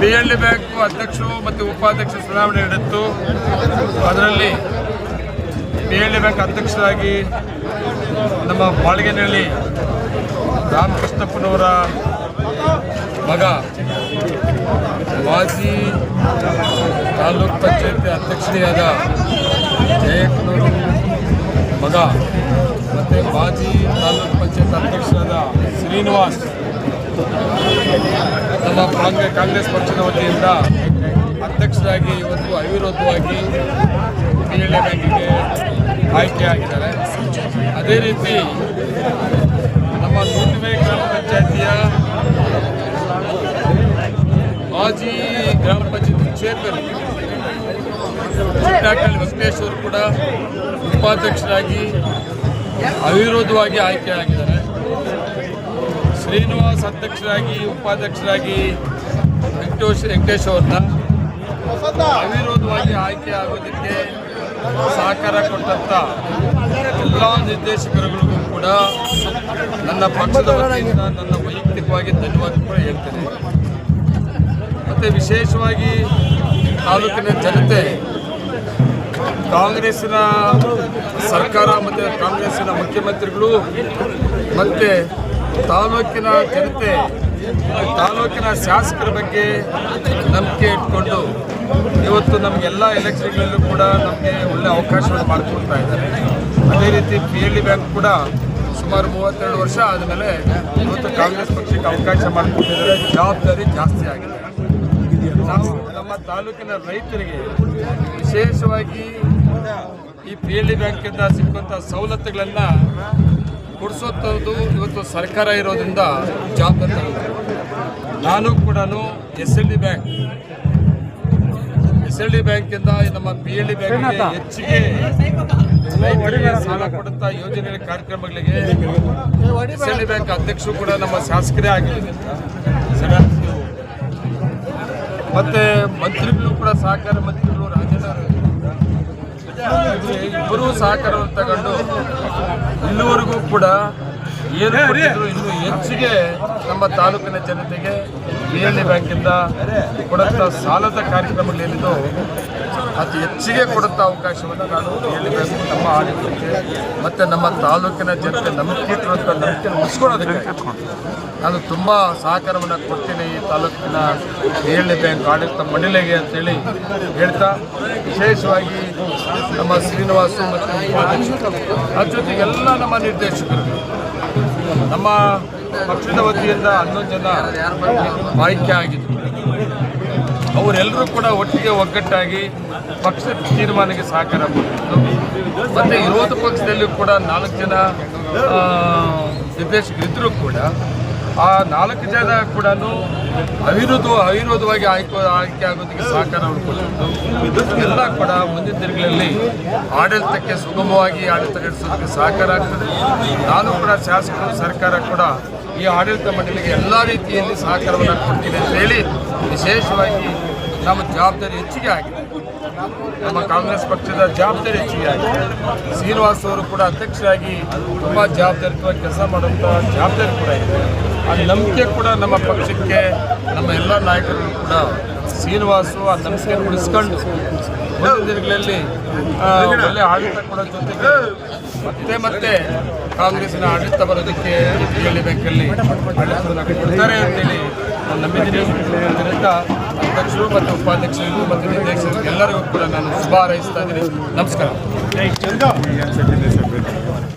B L D bank ಅಧ್ಯಕ್ಷರು ಮತ್ತು ಉಪಾಧ್ಯಕ್ಷ ಚುನಾವಣೆ ನಡೆಯಿತು ಅದರಲ್ಲಿ ಬಿ ಎಲ್ ಡಿ ಬ್ಯಾಂಕ್ ಅಧ್ಯಕ್ಷರಾಗಿ ನಮ್ಮ ಬಾಳ್ಗೆನಹಳ್ಳಿ ರಾಮಕೃಷ್ಣಪ್ಪನವರ ಮಗ, ಮಾಜಿ ತಾಲೂಕ್ ಪಂಚಾಯತಿ ಅಧ್ಯಕ್ಷತೆಯಾದ ಜಯಕ್ಕನೂರು ಮಗ, ಮತ್ತು ಮಾಜಿ ತಾಲೂಕ್ ಪಂಚಾಯತ್ ಅಧ್ಯಕ್ಷರಾದ ಶ್ರೀನಿವಾಸ್ ನಮ್ಮ ಕಾಂಗ್ರೆಸ್ ಕಾಂಗ್ರೆಸ್ ಪಕ್ಷದ ವತಿಯಿಂದ ಅಧ್ಯಕ್ಷರಾಗಿ ಇವತ್ತು ಅವಿರೋಧವಾಗಿ ಪಿ ಆಯ್ಕೆ ಎ ಬ್ಯಾಂಕಿಗೆ ಆಯ್ಕೆಯಾಗಿದ್ದಾರೆ ಅದೇ ರೀತಿ ನಮ್ಮ ನೂತನ ಗ್ರಾಮ ಪಂಚಾಯತಿಯ ಮಾಜಿ ಗ್ರಾಮ ಪಂಚಾಯತಿ ಚೇರ್ಮನ್ ಚಿಟ್ಟಾಕಳ್ಳಿ ವೆಂಕಟೇಶ್ವರ್ ಕೂಡ ಉಪಾಧ್ಯಕ್ಷರಾಗಿ ಅವಿರೋಧವಾಗಿ ಆಯ್ಕೆಯಾಗಿದ್ದಾರೆ ಶ್ರೀನಿವಾಸ್ ಅಧ್ಯಕ್ಷರಾಗಿ, ಉಪಾಧ್ಯಕ್ಷರಾಗಿ ವೆಂಕಟೇಶ್ ವೆಂಕಟೇಶ್ ಅವ್ರನ್ನ ಅವಿರೋಧವಾಗಿ ಆಯ್ಕೆ ಆಗೋದಕ್ಕೆ ಸಹಕಾರ ಕೊಟ್ಟಂತ ಎಲ್ಲ ನಿರ್ದೇಶಕರುಗಳಿಗೂ ಕೂಡ ನನ್ನ ಪಕ್ಷದ ನನ್ನ ವೈಯಕ್ತಿಕವಾಗಿ ಧನ್ಯವಾದ ಕೂಡ ಹೇಳ್ತೇನೆ. ಮತ್ತು ವಿಶೇಷವಾಗಿ ತಾಲೂಕಿನ ಜನತೆ, ಕಾಂಗ್ರೆಸ್ಸಿನ ಸರ್ಕಾರ ಮತ್ತು ಕಾಂಗ್ರೆಸ್ಸಿನ ಮುಖ್ಯಮಂತ್ರಿಗಳು ಮತ್ತು ತಾಲೂಕಿನ ಜನತೆ, ತಾಲೂಕಿನ ಶಾಸಕರ ಬಗ್ಗೆ ನಂಬಿಕೆ ಇಟ್ಕೊಂಡು ಇವತ್ತು ನಮಗೆಲ್ಲ ಎಲೆಕ್ಷನ್ಗಳಲ್ಲೂ ಕೂಡ ನಮಗೆ ಒಳ್ಳೆ ಅವಕಾಶವನ್ನು ಮಾಡಿಕೊಡ್ತಾ ಇದ್ದಾರೆ. ಅದೇ ರೀತಿ ಪಿ ಎಲ್ ಡಿ ಬ್ಯಾಂಕ್ ಕೂಡ ಸುಮಾರು ಮೂವತ್ತೆರಡು ವರ್ಷ ಆದಮೇಲೆ ಇವತ್ತು ಕಾಂಗ್ರೆಸ್ ಪಕ್ಷಕ್ಕೆ ಅವಕಾಶ ಮಾಡಿಕೊಟ್ಟಿದ್ದಾರೆ. ಜವಾಬ್ದಾರಿ ಜಾಸ್ತಿ ಆಗಿದೆ. ನಾವು ನಮ್ಮ ತಾಲೂಕಿನ ರೈತರಿಗೆ ವಿಶೇಷವಾಗಿ ಈ ಪಿ ಎಲ್ ಡಿ ಬ್ಯಾಂಕಿಂದ ಸಿಕ್ಕುವಂಥ ಸವಲತ್ತುಗಳನ್ನು ಕೊಡಿಸೋಂಥದ್ದು ಇವತ್ತು ಸರ್ಕಾರ ಇರೋದ್ರಿಂದ ಜವಾಬ್ದಾರಿ. ನಾನು ಕೂಡ S L D bank. S L D ಬ್ಯಾಂಕಿಂದ ನಮ್ಮ ಪಿ ಎಲ್ ಡಿ ಬ್ಯಾಂಕ್ ಹೆಚ್ಚಿಗೆ ಸಾಲ ಕೊಡುತ್ತಾ ಯೋಜನೆ ಕಾರ್ಯಕ್ರಮಗಳಿಗೆ ಎಸ್ ಎಲ್ ಡಿ ಬ್ಯಾಂಕ್ ಅಧ್ಯಕ್ಷರು ಕೂಡ ನಮ್ಮ ಶಾಸಕರೇ ಆಗಿದ್ದಾರೆ. ಮತ್ತೆ ಮಂತ್ರಿಗಳು ಕೂಡ ಸಹಕಾರ ಮಂತ್ರಿಗಳು ರಾಜೇಂದ್ರ ಇಬ್ಬರೂ ಸಹಕಾರವನ್ನು ತಗೊಂಡು ಇಲ್ಲಿವರೆಗೂ ಕೂಡ ಏನು ಕೊಟ್ಟಿದ್ರು ಇನ್ನು ಹೆಚ್ಚಿಗೆ ನಮ್ಮ ತಾಲೂಕಿನ ಜನತೆಗೆ ಬಿ ಎಲ್ ಬ್ಯಾಂಕಿಂದ ಕೊಡುತ್ತ ಸಾಲದ ಕಾರ್ಯಕ್ರಮಗಳೇನಿದ್ದು ಅತಿ ಹೆಚ್ಚಿಗೆ ಕೊಡುವಂಥ ಅವಕಾಶವನ್ನು ನಾನು ಬಿ ಎಲ್ ಬ್ಯಾಂಕ್ ನಮ್ಮ ಆಡಳಿತಕ್ಕೆ ಮತ್ತು ನಮ್ಮ ತಾಲೂಕಿನ ಜನತೆ ನಂಬಿಕೆ ಇಟ್ಟಿರುವಂಥ ನಂಬಿಕೆ ಉಳಿಸ್ಕೊಳ್ಳೋದಕ್ಕೆ ನಾನು ತುಂಬ ಸಹಕಾರವನ್ನು ಕೊಡ್ತೀನಿ ಈ ತಾಲೂಕಿನ ಬಿ ಎಲ್ ಬ್ಯಾಂಕ್ ಆಡಳಿತ ಮಂಡಳಿಗೆ ಅಂತೇಳಿ ಹೇಳ್ತಾ ವಿಶೇಷವಾಗಿ ನಮ್ಮ ಶ್ರೀನಿವಾಸು ಮತ್ತು ಅದ್ರ ಜೊತೆಗೆ ಎಲ್ಲ ನಮ್ಮ ನಿರ್ದೇಶಕರು. ನಮ್ಮ ಪಕ್ಷದ ವತಿಯಿಂದ ಹನ್ನೊಂದು ಜನ ಆಯ್ಕೆ ಆಗಿದ್ದು ಅವರೆಲ್ಲರೂ ಕೂಡ ಒಟ್ಟಿಗೆ ಒಗ್ಗಟ್ಟಾಗಿ ಪಕ್ಷದ ತೀರ್ಮಾನಕ್ಕೆ ಸಹಕಾರ ಮತ್ತು ವಿರೋಧ ಪಕ್ಷದಲ್ಲಿ ಕೂಡ ನಾಲ್ಕು ಜನ ನಿರ್ದೇಶಕರಿದ್ದರೂ ಕೂಡ ಆ ನಾಲ್ಕು ಜನ ಕೂಡ ಅವಿರೋಧ ಅವಿರೋಧವಾಗಿ ಆಯ್ಕೆ ಆಯ್ಕೆ ಆಗೋದಕ್ಕೆ ಸಹಕಾರವನ್ನು ಕೊಟ್ಟಿದ್ದು ಎಲ್ಲ ಕೂಡ ಮುಂದಿನ ದಿನಗಳಲ್ಲಿ ಆಡಳಿತಕ್ಕೆ ಸುಗಮವಾಗಿ ಆಡಳಿತ ನಡೆಸೋದಕ್ಕೆ ಸಹಕಾರ ಆಗ್ತದೆ. ನಾನು ಕೂಡ ಶಾಸಕರು, ಸರ್ಕಾರ ಕೂಡ ಈ ಆಡಳಿತ ಮಂಡಳಿಗೆ ಎಲ್ಲ ರೀತಿಯಲ್ಲಿ ಸಹಕಾರವನ್ನು ಕೊಡ್ತೀನಿ ಅಂತ ಹೇಳಿ ವಿಶೇಷವಾಗಿ ನಮ್ಮ ಜವಾಬ್ದಾರಿ ಹೆಚ್ಚಿಗೆ ಆಗಿದೆ. ನಮ್ಮ ಕಾಂಗ್ರೆಸ್ ಪಕ್ಷದ ಜವಾಬ್ದಾರಿ ಹೆಚ್ಚಿಗೆ ಶ್ರೀನಿವಾಸ್ ಅವರು ಕೂಡ ಅಧ್ಯಕ್ಷರಾಗಿ ತುಂಬ ಜವಾಬ್ದಾರಿತವಾಗಿ ಕೆಲಸ ಮಾಡುವಂಥ ಜವಾಬ್ದಾರಿ ಕೂಡ ಇದೆ. ಆ ನಂಬಿಕೆ ಕೂಡ ನಮ್ಮ ಪಕ್ಷಕ್ಕೆ, ನಮ್ಮ ಎಲ್ಲ ನಾಯಕರು ಕೂಡ ಶ್ರೀನಿವಾಸು ಆ ನಂಬಿಕೆ ಉಳಿಸ್ಕೊಂಡು ಮುಂದಿನ ದಿನಗಳಲ್ಲಿ ಒಳ್ಳೆ ಆಡಳಿತ ಕೊಡೋ ಜೊತೆಗೆ ಮತ್ತೆ ಮತ್ತೆ ಕಾಂಗ್ರೆಸ್ನ ಆಡಳಿತ ಬರೋದಕ್ಕೆ ಹೇಳಿ ಬ್ಯಾಂಕಲ್ಲಿ ಆಡಳಿತವನ್ನು ಕೊಡ್ತಾರೆ ಅಂತೇಳಿ ನಂಬಿದ್ದೀನಿ ಅದರಿಂದ ಅಧ್ಯಕ್ಷರು ಮತ್ತು ಉಪಾಧ್ಯಕ್ಷರಿಗೂ ಮತ್ತು ನಿರ್ದೇಶಕರು ಎಲ್ಲರಿಗೂ ಕೂಡ ನಾನು ಶುಭ ಹಾರೈಸ್ತಾ ಇದ್ದೀನಿ. ನಮಸ್ಕಾರ.